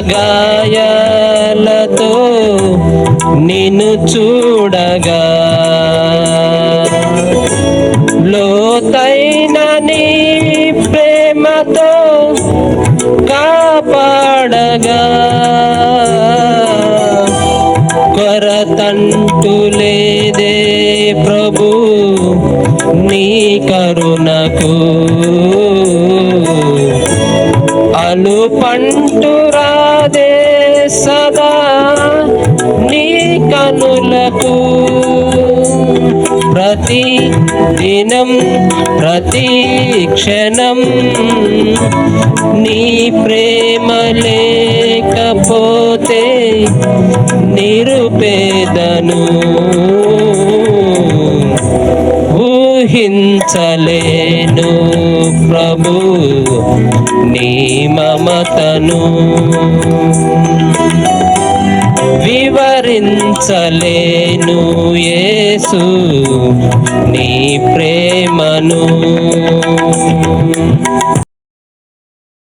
గాయాలతో నిన్ను చూడగా. లోతైన నీ ప్రేమతో కాపాడగా. కొరతంటు లేదే ప్రభు నీ కరుణకు. అలు పంటు రాదే సదా నీ కనులకు. ప్రతి దినం ప్రతి క్షణం నీ ప్రేమ లేకపోతే నిరుపేదను ఊహించలేను ప్రభు. నీ మమతను వివరించలేను యేసు నీ ప్రేమను.